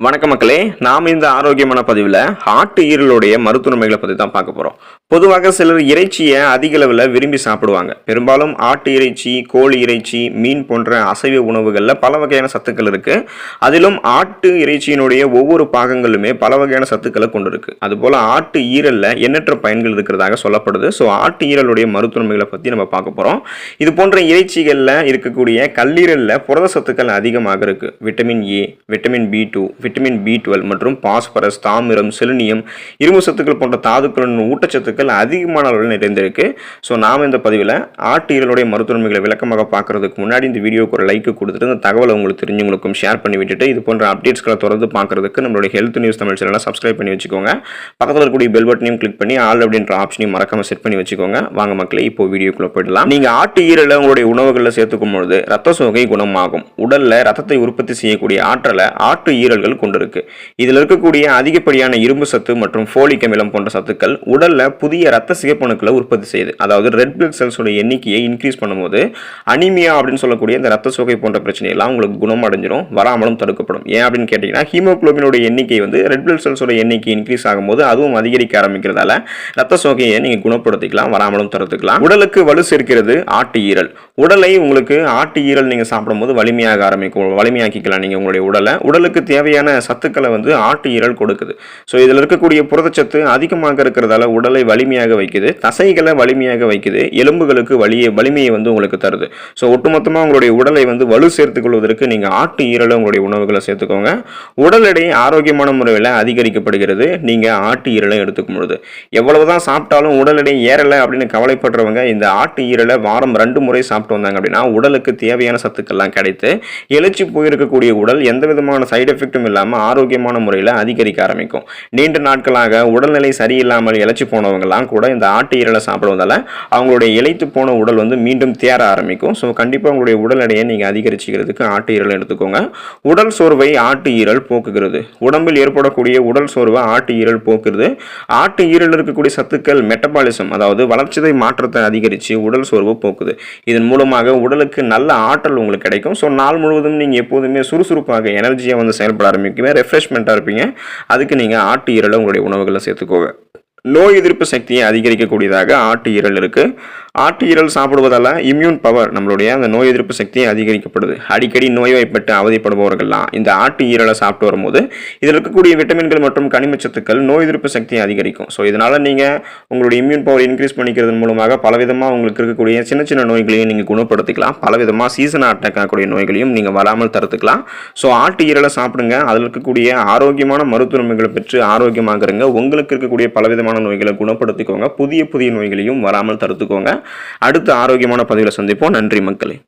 வணக்க மக்களே நாம் இந்த ஆரோக்கியமான பதிவில் ஆட்டு ஈரலுடைய மருத்துவமைகளை பற்றி தான் பார்க்க போகிறோம் பொதுவாக சிலர் இறைச்சியை அதிக அளவில் விரும்பி சாப்பிடுவாங்க. பெரும்பாலும் ஆட்டு இறைச்சி கோழி இறைச்சி மீன் போன்ற அசைவ உணவுகளில் பல வகையான சத்துக்கள் இருக்குது அதிலும் ஆட்டு இறைச்சியினுடைய ஒவ்வொரு பாகங்களுமே பல வகையான சத்துக்களை கொண்டு இருக்குது அதுபோல் ஆட்டு ஈரலில் எண்ணற்ற பயன்கள் இருக்கிறதாக சொல்லப்படுது. ஸோ ஆட்டு ஈரலுடைய மருத்துவமைகளை பற்றி நம்ம பார்க்க போகிறோம் இது போன்ற இறைச்சிகளில் இருக்கக்கூடிய கல்லீரலில் புரத சத்துக்கள் அதிகமாக இருக்குது vitamin A vitamin B two vitamin B twelve மற்றும் பாஸ்பரஸ் தாமிரம் செலினியம் இரும்பு சத்துக்கள் போன்ற தாதுக்களின் ஊட்டச்சத்துக்கள் அதிகமான அளவில் நிறைந்திருக்கு. ஸோ நாம் இந்த பதிவில் ஆட்டு ஈரலுடைய மருத்துவமைகளை விளக்கமாக பார்க்கறதுக்கு முன்னாடி இந்த வீடியோக்கு ஒரு லைக் கொடுத்துட்டு இந்த தகவலை உங்களுக்கு தெரிஞ்சவங்களுக்கும் ஷேர் பண்ணி விட்டுட்டு இது போன்ற அப்டேட்ஸ்களை தொடர்ந்து பார்க்கறதுக்கு நம்மளுடைய ஹெல்த் நியூஸ் தமிழ் சேனலை சப்ஸ்கிரைப் பண்ணி வச்சுக்கோங்க. பக்கத்தில் இருக்கக்கூடிய பெல் பட்டனையும் கிளிக் பண்ணி ஆல் அப்படின்ற ஆப்ஷனையும் மறக்காம செட் பண்ணி வச்சுக்கோங்க. வாங்க மக்களே இப்போ வீடியோக்குள்ள போயிடலாம். நீங்கள் ஆட்டு ஈரலை உங்களுடைய உணவுகளில் சேர்த்துக்கும் பொழுது ரத்த சோகை குணமாகும். உடலில் ரத்தத்தை உற்பத்தி செய்யக்கூடிய ஆற்றலை ஆட்டு ஈரல்கள் கொண்டிருக்கு. இதில் இருக்கக்கூடிய அதிகப்படியான இரும்பு சத்து மற்றும் ஃபோலிக் அமிலம் போன்ற சத்துக்கள் உடலில் புதிய ரத்த சிகப்பணுக்களை உற்பத்தி செய்யுது. அதாவது ரெட் பிளட் செல்ஸோட எண்ணிக்கையை இன்க்ரீஸ் பண்ணும்போது அனிமியா அப்படின்னு சொல்லக்கூடிய இந்த ரத்த சோகை போன்ற பிரச்சனையெல்லாம் உங்களுக்கு குணமடைஞ்சிரும் வராமலும் தடுக்கப்படும். ஏன் அப்படின்னு கேட்டிங்கன்னா ஹீமோக்ளோபினோட எண்ணிக்கை வந்து ரெட் பிளட் செல்ஸோட எண்ணிக்கை இன்க்ரீஸ் ஆகும்போது அதுவும் அதிகரிக்க ஆரம்பிக்கிறதால ரத்த சோகையை நீங்கள் குணப்படுத்திக்கலாம் வராமலும் தடுத்துக்கலாம். உடலுக்கு வலு சேர்க்கிறது ஆட்டு ஈரல். உடலை உங்களுக்கு ஆட்டு ஈரல் நீங்கள் சாப்பிடும்போது வலிமையாக ஆரம்பிக்கும் வலிமையாக்கிக்கலாம் நீங்கள் உங்களுடைய உடலை. உடலுக்கு தேவையான சத்துக்களை வந்து ஆட்டு ஈரல் கொடுக்குது. ஸோ இதில் இருக்கக்கூடிய புரதச்சத்து அதிகமாக இருக்கிறதால உடலை வலிமையாக வைக்குது தசைகளை வலிமையாக வைக்குது எலும்புகளுக்கு வலியை வலிமையை வந்து உங்களுக்கு தருது. ஸோ ஒட்டுமொத்தமாக உங்களுடைய உடலை வந்து வலு சேர்த்துக் கொள்வதற்கு நீங்கள் ஆட்டு ஈரலை உங்களுடைய உணவுகளை சேர்த்துக்கோங்க. உடல் எடை ஆரோக்கியமான முறையில் அதிகரிக்கப்படுகிறது. நீங்கள் ஆட்டு ஈரலை எடுத்துக்கும் பொழுது. எவ்வளவு தான் சாப்பிட்டாலும் உடல் எடை ஏறலை அப்படின்னு கவலைப்படுறவங்க இந்த ஆட்டு ஈரலை வாரம் ரெண்டு முறை சாப்பிட்டு வந்தாங்க அப்படின்னா உடலுக்கு தேவையான சத்துக்கள்லாம் கிடைத்து எழுச்சி போயிருக்கக்கூடிய உடல் எந்த விதமான சைடு எஃபெக்ட்டும் இல்லாமல் ஆரோக்கியமான முறையில் அதிகரிக்க ஆரம்பிக்கும். நீண்ட நாட்களாக உடல்நிலை சரியில்லாமல் இழைச்சி போனவங்கலாம் கூட இந்த ஆட்டு ஈரலை சாப்பிடுவதால் அவங்களுடைய இழைத்து போன உடல் வந்து மீண்டும் தேர ஆரம்பிக்கும். ஸோ கண்டிப்பாக உங்களுடைய உடல் எடையை நீங்கள் அதிகரிச்சுக்கிறதுக்கு ஆட்டு ஈரல் எடுத்துக்கோங்க. உடல் சோர்வை ஆட்டு ஈரல் போக்குகிறது. உடம்பில் ஏற்படக்கூடிய உடல் சோர்வை ஆட்டு ஈரல் போக்குறது ஆட்டு ஈரல் இருக்கக்கூடிய சத்துக்கள் மெட்டபாலிசம் அதாவது வளர்ச்சிதை மாற்றத்தை அதிகரித்து உடல் சோர்வு போக்குது. இதன் மூலமாக உடலுக்கு நல்ல ஆற்றல் உங்களுக்கு கிடைக்கும். ஸோ நாள் முழுவதும் நீங்கள் எப்போதுமே சுறுசுறுப்பாக எனர்ஜியாக வந்து செயல்பட ஆரம்பிக்கும். ரெஃப்ரெஷ்மெண்ட்டாக இருப்பீங்க. அதுக்கு நீங்கள் ஆட்டு ஈரலை உங்களுடைய உணவுகளை சேர்த்துக்கோங்க. நோய் எதிர்ப்பு சக்தியை அதிகரிக்கக்கூடியதாக ஆட்டு ஈரல் இருக்குது ஆட்டு ஈரல் சாப்பிடுவதால் இம்யூன் பவர் நம்மளுடைய அந்த நோய் எதிர்ப்பு சக்தியை அதிகரிக்கப்படுது. அடிக்கடி நோய்வாய்ப்பட்டு அவதிப்படுபவர்கள்லாம் இந்த ஆட்டு ஈரலை சாப்பிட்டு வரும்போது இதில் இருக்கக்கூடிய விட்டமின்கள் மற்றும் கனிமச்சத்துக்கள் நோய் எதிர்ப்பு சக்தியை அதிகரிக்கும். ஸோ இதனால் நீங்கள் உங்களுடைய இம்யூன் பவர் இன்க்ரீஸ் பண்ணிக்கிறது மூலமாக பலவிதமாக உங்களுக்கு இருக்கக்கூடிய சின்ன சின்ன நோய்களையும் நீங்கள் குணப்படுத்திக்கலாம். பலவிதமாக சீசன் அட்டாக் ஆகக்கூடிய நோய்களையும் நீங்கள் வராமல் தடுத்துக்கலாம். ஸோ ஆட்டு ஈரலை சாப்பிடுங்க. அதில் இருக்கக்கூடிய ஆரோக்கியமான மருத்துவமைகளை பெற்று ஆரோக்கியமாக இருங்க உங்களுக்கு இருக்கக்கூடிய பலவிதமான நோய்களை குணப்படுத்திக்கோங்க. புதிய புதிய நோய்களையும் வராமல் தடுத்துக்கோங்க. அடுத்த ஆரோக்கியமான பதிவில் சந்திப்போம். நன்றி மக்களே.